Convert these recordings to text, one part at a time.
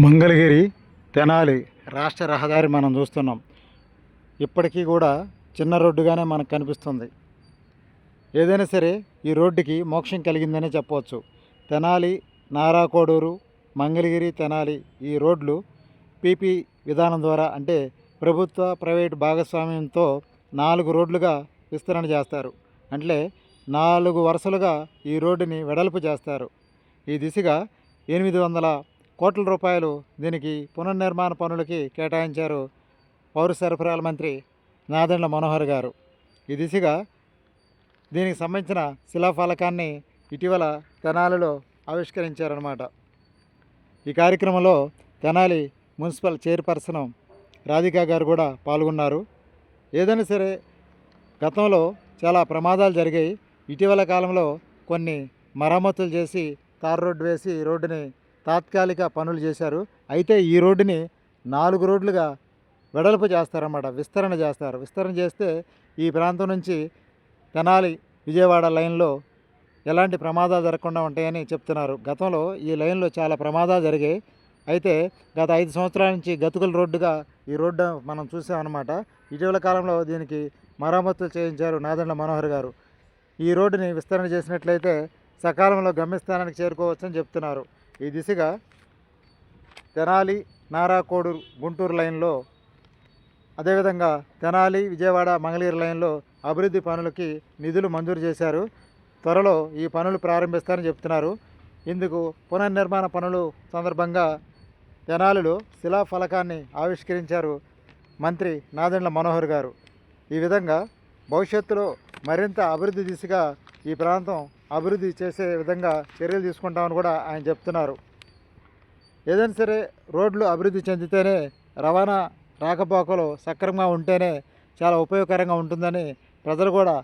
మంగళగిరి తెనాలి రాష్ట్ర రహదారి మనం చూస్తున్నాం. ఇప్పటికీ కూడా చిన్న రోడ్డుగానే మనకు కనిపిస్తుంది. ఏదైనా సరే ఈ రోడ్డుకి మోక్షం కలిగిందనే చెప్పవచ్చు. తెనాలి నారాకోడూరు మంగళగిరి తెనాలి ఈ రోడ్లు పీపీ విధానం ద్వారా అంటే ప్రభుత్వ ప్రైవేట్ భాగస్వామ్యంతో నాలుగు రోడ్లుగా విస్తరణ చేస్తారు. అంటే నాలుగు వరుసలుగా ఈ రోడ్డుని వెడల్పు చేస్తారు. ఈ దిశగా ఎనిమిది వందల కోట్ల రూపాయలు దీనికి పునర్నిర్మాణ పనులకి కేటాయించారు పౌర సరఫరాల మంత్రి నాదెండ్ల మనోహర్ గారు. ఈ దిశగా దీనికి సంబంధించిన శిలాఫలకాన్ని ఇటీవల తెనాలిలో ఆవిష్కరించారనమాట ఈ కార్యక్రమంలో తెనాలి మున్సిపల్ చైర్పర్సన్ రాధికా గారు కూడా పాల్గొన్నారు. ఏదైనా సరే గతంలో చాలా ప్రమాదాలు జరిగాయి. ఇటీవల కాలంలో కొన్ని మరమ్మతులు చేసి తార్ రోడ్డు వేసి రోడ్డుని తాత్కాలిక పనులు చేశారు. అయితే ఈ రోడ్డుని నాలుగు రోడ్లుగా వెడల్పు చేస్తారన్నమాట. విస్తరణ చేస్తారు. విస్తరణ చేస్తే ఈ ప్రాంతం నుంచి తెనాలి విజయవాడ లైన్లో ఎలాంటి ప్రమాదాలు జరగకుండా ఉంటాయని చెప్తున్నారు. గతంలో ఈ లైన్లో చాలా ప్రమాదాలు జరిగాయి. అయితే గత ఐదు సంవత్సరాల నుంచి గతుకుల రోడ్డుగా ఈ రోడ్డు మనం చూసామన్నమాట. ఇటీవల కాలంలో దీనికి మరమ్మతులు చేయించారు నాదండ్ల మనోహర్ గారు. ఈ రోడ్డుని విస్తరణ చేసినట్లయితే సకాలంలో గమ్యస్థానానికి చేరుకోవచ్చని చెప్తున్నారు. ఈ దిశగా తెనాలి నారాకోడూరు గుంటూరు లైన్లో అదేవిధంగా తెనాలి విజయవాడ మంగళగిరి లైన్లో అభివృద్ధి పనులకి నిధులు మంజూరు చేశారు. త్వరలో ఈ పనులు ప్రారంభిస్తారని చెప్తున్నారు. ఇందుకు పునర్నిర్మాణ పనులు సందర్భంగా తెనాలిలో శిలాఫలకాన్ని ఆవిష్కరించారు మంత్రి నాదెండ్ల మనోహర్ గారు. ఈ విధంగా భవిష్యత్తులో మరింత అభివృద్ధి దిశగా ఈ ప్రాంతం అభివృద్ధి చేసే విధంగా చర్యలు తీసుకుంటామని కూడా ఆయన చెప్తున్నారు. ఏదైనా సరే రోడ్లు అభివృద్ధి చెందితేనే రవాణా రాకపోకలు సక్రమంగా ఉంటేనే చాలా ఉపయోగకరంగా ఉంటుందని ప్రజలు కూడా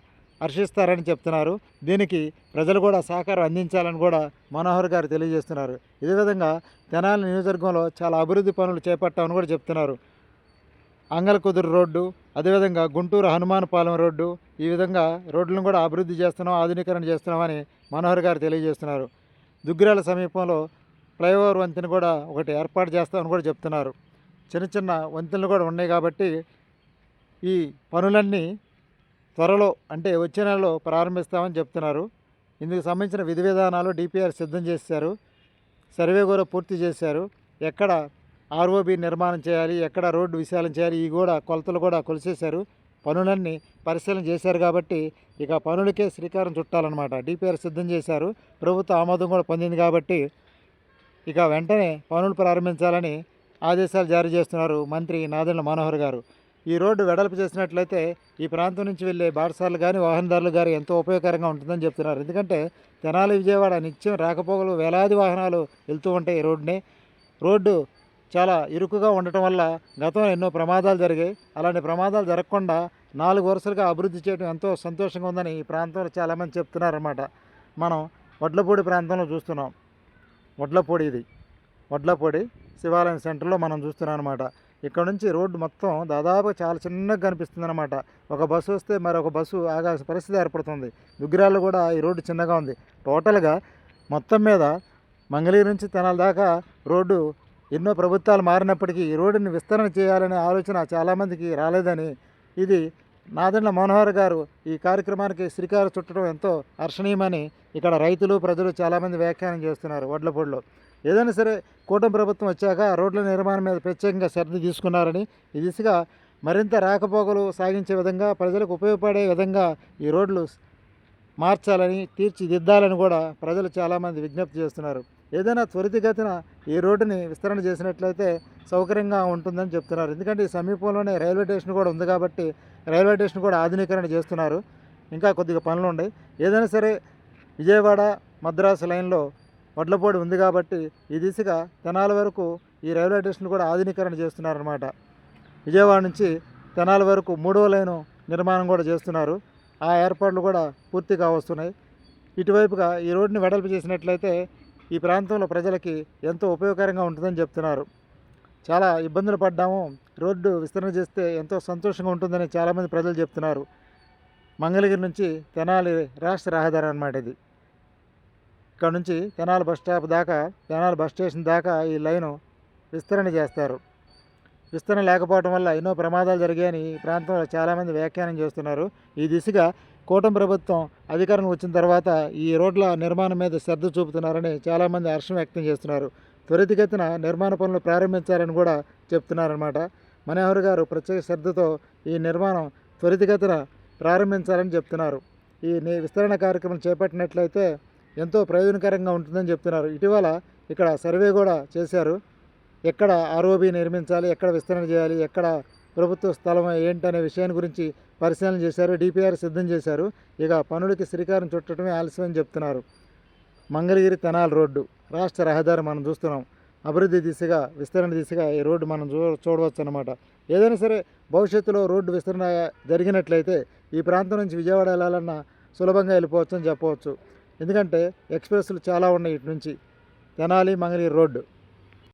హర్షిస్తారని చెప్తున్నారు. దీనికి ప్రజలు కూడా సహకారం అందించాలని కూడా మనోహర్ గారు తెలియజేస్తున్నారు. ఇదే విధంగా తెనాలి నియోజకవర్గంలో చాలా అభివృద్ధి పనులు చేపట్టామని కూడా చెప్తున్నారు. అంగలకుదురు రోడ్డు అదేవిధంగా గుంటూరు హనుమానపాలెం రోడ్డు ఈ విధంగా రోడ్లను కూడా అభివృద్ధి చేస్తున్నాం ఆధునీకరణ చేస్తున్నామని మనోహర్ గారు తెలియజేస్తున్నారు. దుగ్గిరాల సమీపంలో ఫ్లైఓవర్ వంతెన కూడా ఒకటి ఏర్పాటు చేస్తామని కూడా చెప్తున్నారు. చిన్న చిన్న వంతెనలు కూడా ఉన్నాయి కాబట్టి ఈ పనులన్నీ త్వరలో అంటే వచ్చే నెలలో ప్రారంభిస్తామని చెప్తున్నారు. ఇందుకు సంబంధించిన విధి విధానాలు డిపిఆర్ సిద్ధం చేశారు. సర్వే కూడా పూర్తి చేశారు. ఎక్కడ ఆర్ఓబి నిర్మాణం చేయాలి ఎక్కడ రోడ్డు విశాలం చేయాలి ఈ కూడా కొలతలు కూడా కొలిసేశారు. పనులన్నీ పరిశీలన చేశారు కాబట్టి ఇక పనులకే శ్రీకారం చుట్టాలన్నమాట. డిపిఆర్ సిద్ధం చేశారు. ప్రభుత్వ ఆమోదం కూడా పొందింది కాబట్టి ఇక వెంటనే పనులు ప్రారంభించాలని ఆదేశాలు జారీ చేస్తున్నారు మంత్రి నాదెండ్ల మనోహర్ గారు. ఈ రోడ్డు వెడల్పు చేసినట్లయితే ఈ ప్రాంతం నుంచి వెళ్ళే బాటసార్లు కానీ వాహనదారులు కానీ ఎంతో ఉపయోగకరంగా ఉంటుందని చెప్తున్నారు. ఎందుకంటే తెనాలి విజయవాడ నిత్యం రాకపోకలు వేలాది వాహనాలు వెళ్తూ ఉంటాయి ఈ రోడ్డుని. రోడ్డు చాలా ఇరుకుగా ఉండటం వల్ల గతంలో ఎన్నో ప్రమాదాలు జరిగాయి. అలాంటి ప్రమాదాలు జరగకుండా నాలుగు వరుసలుగా అభివృద్ధి చేయడం ఎంతో సంతోషంగా ఉందని ఈ ప్రాంతంలో చాలామంది చెప్తున్నారన్నమాట. మనం వడ్లపూడి ప్రాంతంలో చూస్తున్నాం. వడ్లపూడి ఇది. వడ్లపూడి శివాలయం సెంటర్లో మనం చూస్తున్నాం అనమాట ఇక్కడ నుంచి రోడ్డు మొత్తం దాదాపు చాలా చిన్నగా కనిపిస్తుంది అనమాట ఒక బస్సు వస్తే మరొక బస్సు ఆగాల్సిన పరిస్థితి ఏర్పడుతుంది. దుగ్గిరాల్లో కూడా ఈ రోడ్డు చిన్నగా ఉంది. టోటల్గా మొత్తం మీద మంగళగిరి నుంచి తెనాల దాకా రోడ్డు ఎన్నో ప్రభుత్వాలు మారినప్పటికీ ఈ రోడ్డుని విస్తరణ చేయాలనే ఆలోచన చాలామందికి రాలేదని ఇది నాదెండ్ల మనోహర్ గారు ఈ కార్యక్రమానికి శ్రీకారం చుట్టడం ఎంతో హర్షణీయమని ఇక్కడ రైతులు ప్రజలు చాలామంది వ్యాఖ్యానం చేస్తున్నారు వడ్లపూడిలో. ఏదైనా సరే కూటమి ప్రభుత్వం వచ్చాక రోడ్ల నిర్మాణం మీద ప్రత్యేకంగా శ్రద్ధ తీసుకున్నారని ఈ దిశగా మరింత రాకపోకలు సాగించే విధంగా ప్రజలకు ఉపయోగపడే విధంగా ఈ రోడ్లు మార్చాలని తీర్చిదిద్దాలని కూడా ప్రజలు చాలామంది విజ్ఞప్తి చేస్తున్నారు. ఏదైనా త్వరితగతిన ఈ రోడ్డుని విస్తరణ చేసినట్లయితే సౌకర్యంగా ఉంటుందని చెప్తున్నారు. ఎందుకంటే ఈ సమీపంలోనే రైల్వే స్టేషన్ కూడా ఉంది కాబట్టి రైల్వే స్టేషన్ కూడా ఆధునీకరణ చేస్తున్నారు. ఇంకా కొద్దిగా పనులు ఉన్నాయి. ఏదైనా సరే విజయవాడ మద్రాసు లైన్లో వడ్లపోడి ఉంది కాబట్టి ఈ దిశగా తెనాల వరకు ఈ రైల్వే స్టేషన్ కూడా ఆధునీకరణ చేస్తున్నారన్నమాట. విజయవాడ నుంచి తెనాల వరకు మూడవ లైను నిర్మాణం కూడా చేస్తున్నారు. ఆ ఏర్పాట్లు కూడా పూర్తిగా వస్తున్నాయి ఇటువైపుగా ఈ రోడ్ని వెడల్పు చేసినట్లయితే ఈ ప్రాంతంలో ప్రజలకి ఎంతో ఉపయోగకరంగా ఉంటుందని చెప్తున్నారు. చాలా ఇబ్బందులు పడ్డాము. రోడ్డు విస్తరణ చేస్తే ఎంతో సంతోషంగా ఉంటుందని చాలామంది ప్రజలు చెప్తున్నారు. మంగళగిరి నుంచి తెనాలి రాష్ట్ర రహదారి అన్నమాట ఇది. ఇక్కడ నుంచి తెనాలి బస్ స్టాప్ దాకా తెనాలి బస్ స్టేషన్ దాకా ఈ లైను విస్తరణ చేస్తారు. విస్తరణ లేకపోవడం వల్ల ఎన్నో ప్రమాదాలు జరిగాయని ఈ ప్రాంతంలో చాలామంది వ్యాఖ్యానం చేస్తున్నారు. ఈ దిశగా కూటమి ప్రభుత్వం అధికారం వచ్చిన తర్వాత ఈ రోడ్ల నిర్మాణం మీద శ్రద్ధ చూపుతున్నారని చాలామంది హర్షం వ్యక్తం చేస్తున్నారు. త్వరితగతిన నిర్మాణ పనులు ప్రారంభించాలని కూడా చెప్తున్నారన్నమాట. మనోహర్ గారు ప్రత్యేక శ్రద్ధతో ఈ నిర్మాణం త్వరితగతిన ప్రారంభించాలని చెప్తున్నారు. ఈ విస్తరణ కార్యక్రమం చేపట్టినట్లయితే ఎంతో ప్రయోజనకరంగా ఉంటుందని చెప్తున్నారు. ఇటీవల ఇక్కడ సర్వే కూడా చేశారు. ఎక్కడ ఆర్ఓబి నిర్మించాలి ఎక్కడ విస్తరణ చేయాలి ఎక్కడ ప్రభుత్వ స్థలం ఏంటనే విషయాన్ని గురించి పరిశీలన చేశారు డిపిఆర్ సిద్ధం చేశారు. ఇక పనులకి శ్రీకారం చుట్టడమే ఆలస్యం చెప్తున్నారు. మంగళగిరి తెనాలి రోడ్డు రాష్ట్ర రహదారి మనం చూస్తున్నాం. అభివృద్ధి దిశగా విస్తరణ దిశగా ఈ రోడ్డు మనం చూ చూడవచ్చు అనమాట ఏదైనా సరే భవిష్యత్తులో రోడ్డు విస్తరణ జరిగినట్లయితే ఈ ప్రాంతం నుంచి విజయవాడ వెళ్ళాలన్నా సులభంగా వెళ్ళిపోవచ్చు అని చెప్పవచ్చు. ఎందుకంటే ఎక్స్ప్రెస్లు చాలా ఉన్నాయి ఇటు నుంచి. తెనాలి మంగళగిరి రోడ్డు.